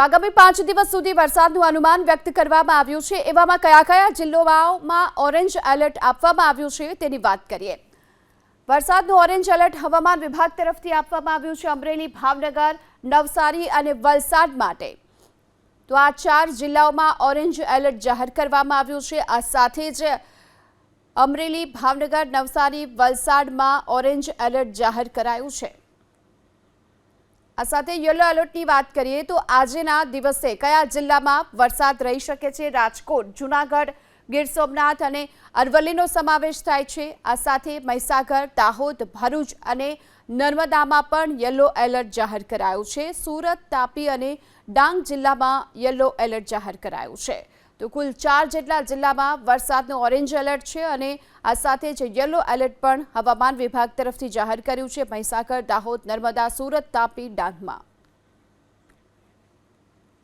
તો આગામી પાંચ દિવસ સુધી વરસાદનું અનુમાન વ્યક્ત કરવામાં આવ્યું છે. એવામાં કયા કયા જિલ્લાઓમાં ઓરેન્જ એલર્ટ આપવામાં આવ્યું છે તેની વાત કરીએ. વરસાદનું ઓરેન્જ એલર્ટ હવામાન વિભાગ તરફથી આપવામાં આવ્યું છે અમરેલી, ભાવનગર, નવસારી અને વલસાડ માટે. તો આ ચાર જિલ્લાઓમાં ઓરેન્જ એલર્ટ જાહેર કરવામાં આવ્યું છે. આ સાથે જ અમરેલી, ભાવનગર, નવસારી, વલસાડમાં ઓરેન્જ એલર્ટ જાહેર કરાયું છે. આ સાથે યલો એલર્ટની વાત કરીએ તો આજના દિવસે કયા જિલ્લામાં વરસાદ રહી શકે છે? રાજકોટ, જૂનાગઢ ગીર સોમનાથ અને અરવલ્લીનો સમાવેશ થાય છે. આ સાથે મહીસાગર, દાહોદ, ભરૂચ અને નર્મદામાં પણ યલો એલર્ટ જાહેર કરાયું છે. સુરત, તાપી અને ડાંગ જિલ્લામાં યલો એલર્ટ જાહેર કરાયું છે. તો કુલ ચાર જેટલા જિલ્લામાં વરસાદનું ઓરેન્જ એલર્ટ છે અને આ સાથે જ યલો એલર્ટ પણ હવામાન વિભાગ તરફથી જાહેર કર્યું છે. મહીસાગર, દાહોદ, નર્મદા, સુરત, તાપી, ડાંગમાં.